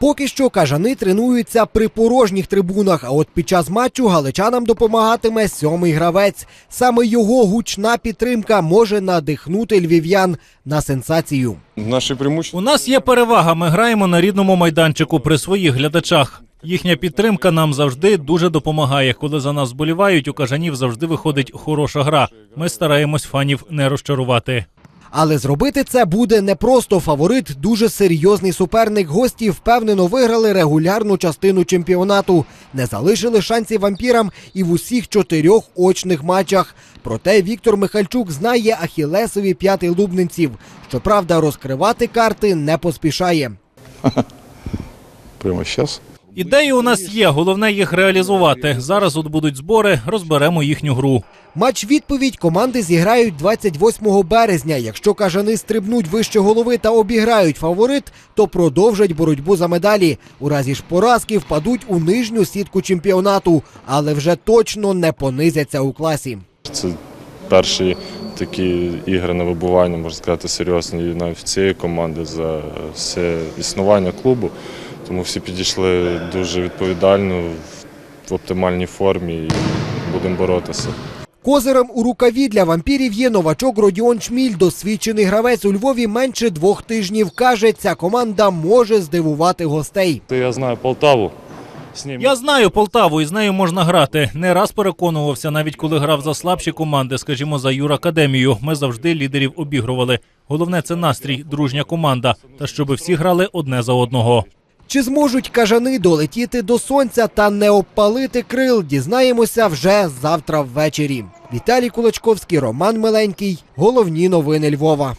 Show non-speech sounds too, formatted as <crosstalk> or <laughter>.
Поки що кажани тренуються при порожніх трибунах. А от під час матчу галичанам допомагатиме сьомий гравець. Саме його гучна підтримка може надихнути львів'ян на сенсацію. У нас є перевага. Ми граємо на рідному майданчику при своїх глядачах. Їхня підтримка нам завжди дуже допомагає. Коли за нас вболівають, у кажанів завжди виходить хороша гра. Ми стараємось фанів не розчарувати. Але зробити це буде непросто. Фаворит дуже серйозний суперник. Гості впевнено виграли регулярну частину чемпіонату, не залишили шансів вампірам і в усіх чотирьох очних матчах. Проте Віктор Михальчук знає ахілесові п'яти лубнинців. Щоправда, розкривати карти не поспішає. <laughs> прямо зараз. Ідеї у нас є, головне їх реалізувати. Зараз от будуть збори, розберемо їхню гру. Матч відповідь команди зіграють 28 березня. Якщо кажани стрибнуть вище голови та обіграють фаворит, то продовжать боротьбу за медалі. У разі ж поразки впадуть у нижню сітку чемпіонату, але вже точно не понизяться у класі. Це перші такі ігри на вибування, можна сказати, серйозні навіть цієї команди за все існування клубу. Тому всі підійшли дуже відповідально, в оптимальній формі і будемо боротися. Козирем у рукаві для вампірів є новачок Родіон Шміль. Досвідчений гравець у Львові менше двох тижнів. Каже, ця команда може здивувати гостей. Я знаю Полтаву. Я знаю Полтаву і з нею можна грати. Не раз переконувався, навіть коли грав за слабші команди, скажімо, за Юракадемію. Ми завжди лідерів обігрували. Головне це настрій, дружня команда, та щоб всі грали одне за одного. Чи зможуть кажани долетіти до сонця та не обпалити крил? Дізнаємося вже завтра ввечері. Віталій Кулачковський, Роман Миленький. Головні новини Львова.